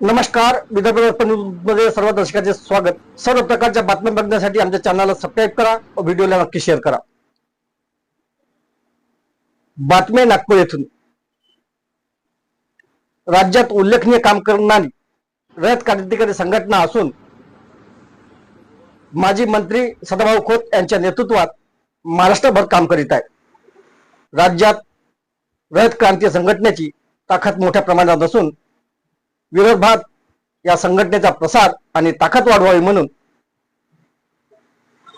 नमस्कार विदर्भमध्ये सर्व दर्शकांचे स्वागत. सर्व प्रकारच्या बातम्या बघण्यासाठी आमच्या चॅनलला सबस्क्राईब करा व व्हिडिओला नक्की शेअर करा. बातम्या नागपूर येथून. राज्यात उल्लेखनीय काम करणारी रयत क्रांतिकारी संघटना असून माजी मंत्री सदाभाऊ खोत यांच्या नेतृत्वात महाराष्ट्रभर काम करीत आहे. राज्यात रयत क्रांती संघटनेची ताकद मोठ्या प्रमाणात असून विदर्भात या संघटनेचा प्रसार आणि ताकद वाढवावी म्हणून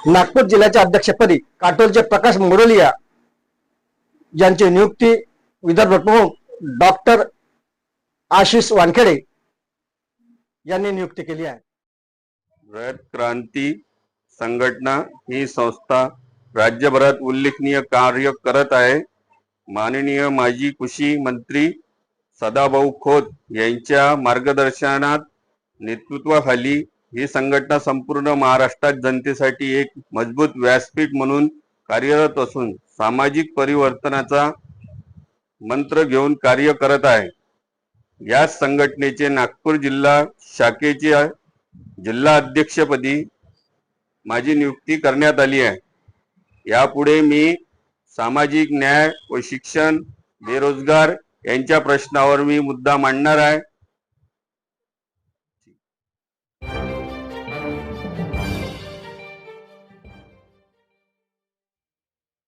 नागपूर जिल्ह्याच्या अध्यक्षपदी काटोलचे प्रकाश मोरोलिया यांची नियुक्ती विदर्भ प्रमुख डॉक्टर आशिष वानखेडे यांनी नियुक्ती केली आहे. रयत क्रांती संघटना ही संस्था राज्यभरात उल्लेखनीय कार्य करत आहे. माननीय माजी कृषी मंत्री सदाभाऊ खोत यांच्या मार्गदर्शनात नेतृत्वाखाली ही संघटना संपूर्ण महाराष्ट्रात जनतेसाठी एक मजबूत व्यासपीठ म्हणून कार्यरत असून सामाजिक परिवर्तनाचा मंत्र घेऊन कार्य करत आहे. या संघटनेचे नागपूर जिल्हा शाखेचे जिल्हा अध्यक्षपदी माझी नियुक्ती करण्यात आली आहे. यापुढे मी सामाजिक न्याय व शिक्षण बेरोजगार यांच्या प्रश्नावर मी मुद्दा मांडणार आहे.